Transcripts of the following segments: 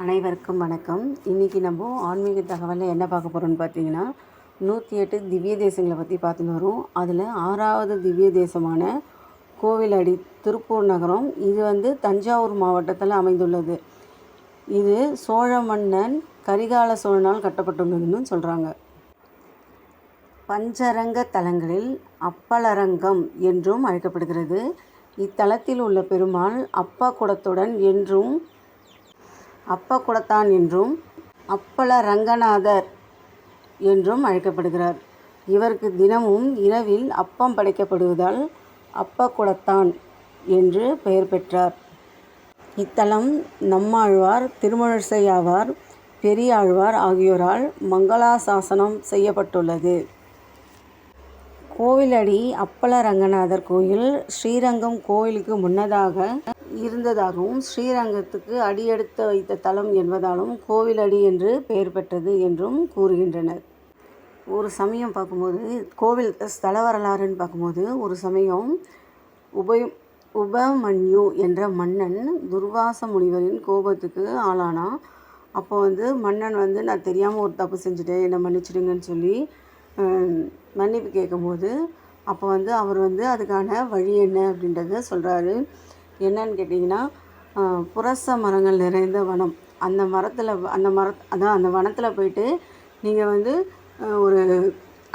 அனைவருக்கும் வணக்கம். இன்றைக்கி நம்ம ஆன்மீக தகவலில் என்ன பார்க்க போகிறோம்னு பார்த்தீங்கன்னா நூற்றி எட்டு திவ்ய தேசங்களை பற்றி பார்த்துன்னு வரும். அதில் ஆறாவது திவ்ய தேசமான கோவிலடி திருப்பூர் நகரம். இது வந்து தஞ்சாவூர் மாவட்டத்தில் அமைந்துள்ளது. இது சோழ மன்னன் கரிகால சோழனால் கட்டப்பட்டுள்ளதுன்னு சொல்கிறாங்க பஞ்சரங்க தலங்களில் அப்பலரங்கம் என்றும் அழைக்கப்படுகிறது. இத்தலத்தில் உள்ள பெருமாள் அப்பா குடத்துடன் என்றும் அப்ப என்றும் அப்பல ரங்கநாதர் என்றும் அழைக்கப்படுகிறார். இவருக்கு தினமும் இரவில் அப்பம் படைக்கப்படுவதால் அப்ப என்று பெயர் பெற்றார். இத்தலம் நம்மாழ்வார் திருமழிசை ஆவார் பெரியாழ்வார் ஆகியோரால் மங்களாசாசனம் செய்யப்பட்டுள்ளது. கோவிலடி அப்பல ரங்கநாதர் கோயில் ஸ்ரீரங்கம் கோவிலுக்கு முன்னதாக இருந்ததாகவும் ஸ்ரீரங்கத்துக்கு அடியெடுத்து வைத்த தலம் என்பதாலும் கோவிலடி என்று பெயர் பெற்றது என்றும் கூறுகின்றனர். ஒரு சமயம் பார்க்கும்போது கோவில் ஸ்தல வரலாறுன்னு பார்க்கும்போது ஒரு சமயம் உபய உபமன்யு என்ற மன்னன் துர்வாச முனிவரின் கோபத்துக்கு ஆளானான் அப்போ வந்து மன்னன் வந்து நான் தெரியாமல் ஒரு தப்பு செஞ்சுட்டேன் என்னை மன்னிச்சிடுங்கன்னு சொல்லி மன்னிப்பு கேட்கும்போது அப்போ வந்து அவர் வந்து அதுக்கான வழி என்ன? அப்படின்றத சொல்கிறாரு என்னன்னு கேட்டிங்கன்னா புரச மரங்கள் நிறைந்த வனம். அந்த மரத்தில் அந்த மர அதான் அந்த வனத்தில் போயிட்டு நீங்கள் வந்து ஒரு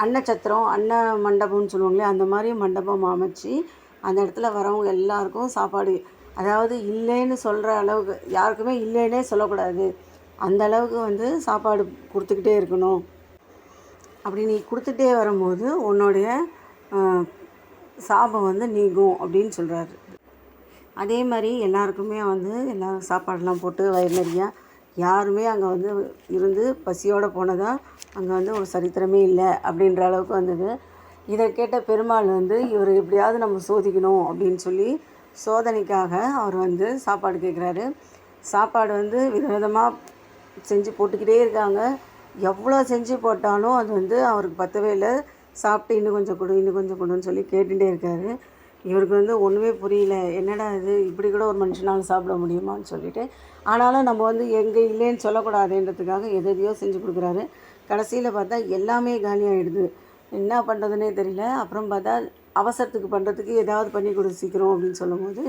அன்னச்சத்திரம் அன்ன மண்டபம்னு சொல்லுவாங்களே அந்த மாதிரி மண்டபம் அமைச்சு அந்த இடத்துல வரவங்க எல்லாருக்கும் சாப்பாடு அதாவது இல்லைன்னு சொல்கிற அளவுக்கு யாருக்குமே இல்லைன்னே சொல்லக்கூடாது. அந்த அளவுக்கு வந்து சாப்பாடு கொடுத்துக்கிட்டே இருக்கணும். அப்படி நீ கொடுத்துட்டே வரும்போது உன்னுடைய சாபம் வந்து நீங்கும் அப்படின்னு சொல்கிறாரு அதே மாதிரி எல்லாருக்குமே வந்து எல்லோரும் சாப்பாடெல்லாம் போட்டு வயிறு நிறையா யாருமே அங்கே வந்து இருந்து பசியோடு போனதாக அங்கே வந்து ஒரு சரித்திரமே இல்லை அப்படின்ற அளவுக்கு வந்தது. இதை கேட்ட பெருமாள் வந்து இவர் எப்படியாவது நம்ம சோதிக்கணும் அப்படின்னு சொல்லி சோதனைக்காக அவர் வந்து சாப்பாடு கேட்குறாரு சாப்பாடு வந்து விதவிதமாக செஞ்சு போட்டுக்கிட்டே இருக்காங்க. எவ்வளோ செஞ்சு போட்டாலும் அது வந்து அவருக்கு பத்தவே இல்லை. சாப்பிட்டு இன்னும் கொஞ்சம் கொடு இன்னும் கொஞ்சம் கொடுன்னு சொல்லி கேட்டுகிட்டே இருக்காரு. இவருக்கு வந்து ஒன்றுமே புரியல. என்னடா இது? இப்படி கூட ஒரு மனுஷனால் சாப்பிட முடியுமான்னு சொல்லிட்டு ஆனாலும் நம்ம வந்து எங்கே இல்லைன்னு சொல்லக்கூடாதுன்றதுக்காக எதையோ செஞ்சு கொடுக்குறாரு. கடைசியில் பார்த்தா எல்லாமே காலியாகிடுது என்ன பண்ணுறதுனே தெரியல. அப்புறம் பார்த்தா அவசரத்துக்கு பண்ணுறதுக்கு ஏதாவது பண்ணி கொடு சீக்கிரம் அப்படின்னு சொல்லும்போது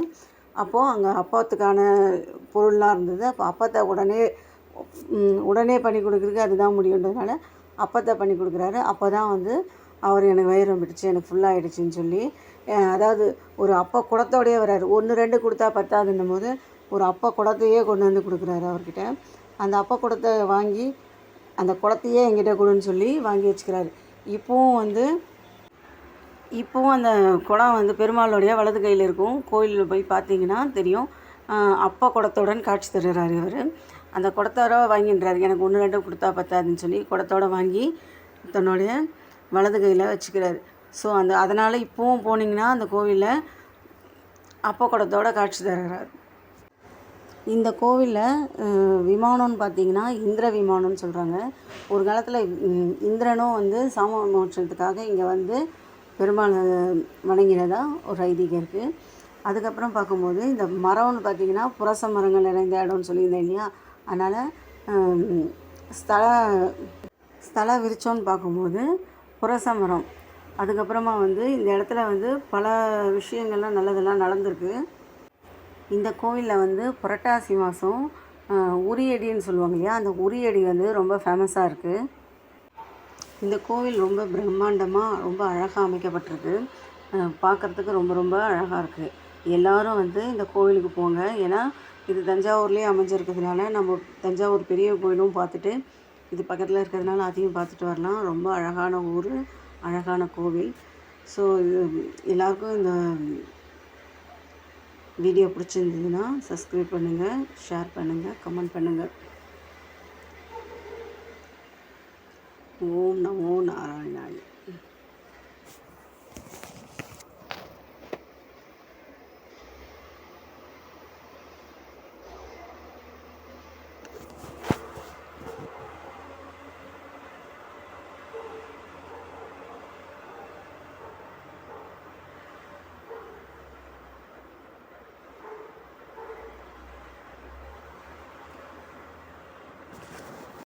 அப்போது அங்கே அப்பாத்துக்கான பொருள்லாம் இருந்தது. அப்போ அப்பத்தை உடனே உடனே பண்ணி கொடுக்குறதுக்கு அதுதான் முடியுன்றதுனால அப்பத்தை பண்ணி கொடுக்குறாரு. அப்போ தான் வந்து அவர் எனக்கு வயிறு பிடிச்சி எனக்கு ஃபுல்லாகிடுச்சின்னு சொல்லி அதாவது ஒரு அப்பா குடத்தோடையே வராரு. ஒன்று ரெண்டு கொடுத்தா பத்தாதுன்னும் போது ஒரு அப்பா குடத்தையே கொண்டு வந்து கொடுக்குறாரு அவர்கிட்ட. அந்த அப்பா குடத்தை வாங்கி அந்த குடத்தையே என்கிட்ட கொடுன்னு சொல்லி வாங்கி வச்சுக்கிறாரு. இப்போவும் வந்து இப்போவும் அந்த குடம் வந்து பெருமாளுடைய வலது கையில் இருக்கும். கோயிலில் போய் பார்த்தீங்கன்னா தெரியும். அப்பா குடத்துடன் காட்சி தருகிறார் இவர். அந்த குடத்தோட வாங்கின்றார். எனக்கு ஒன்று ரெண்டு கொடுத்தா பத்தாதுன்னு சொல்லி குடத்தோட வாங்கி தன்னுடைய வலது கையில் வச்சுக்கிறாரு. ஸோ அந்த அதனால் இப்போவும் போனீங்கன்னா அந்த கோவிலில் அப்பா குடத்தோட காட்சி தருகிறார் இந்த கோவிலில் விமானம்னு பார்த்தீங்கன்னா இந்திர விமானம்னு சொல்கிறாங்க ஒரு காலத்தில் இந்திரனும் வந்து சாம மோட்சத்துக்காக இங்கே வந்து பெருமாள் வணங்கினதா ஒரு ஐதீகம் இருக்குது அதுக்கப்புறம் பார்க்கும்போது இந்த மரம்னு பார்த்தீங்கன்னா புரச மரங்கள் நிறைந்த இடம்னு சொல்லியிருந்தேன் இல்லையா? அதனால் ஸ்தல ஸ்தல விரிச்சோன்னு பார்க்கும்போது புரச மரம் அதுக்கப்புறமா வந்து இந்த இடத்துல வந்து பல விஷயங்கள்லாம் நல்லதெல்லாம் நடந்திருக்கு. இந்த கோவிலில் வந்து புரட்டாசி மாதம் உரியடின்னு சொல்லுவாங்க இல்லையா? அந்த உரியடி வந்து ரொம்ப ஃபேமஸாக இருக்குது இந்த கோவில் ரொம்ப பிரம்மாண்டமாக ரொம்ப அழகாக அமைக்கப்பட்டிருக்கு. பார்க்குறதுக்கு ரொம்ப ரொம்ப அழகாக இருக்குது எல்லோரும் வந்து இந்த கோவிலுக்கு போங்க. ஏன்னா இது தஞ்சாவூர்லேயே அமைஞ்சிருக்கிறதுனால நம்ம தஞ்சாவூர் பெரிய கோயிலும் பார்த்துட்டு இது பக்கத்தில் இருக்கிறதுனால அதையும் பார்த்துட்டு வரலாம். ரொம்ப அழகான ஊர் அழகான கோவில். ஸோ இது எல்லாருக்கும் இந்த வீடியோ பிடிச்சிருந்ததுன்னா சப்ஸ்கிரைப் பண்ணுங்கள் ஷேர் பண்ணுங்கள் கமெண்ட் பண்ணுங்கள் ஓம் நமோ நாராயணாய.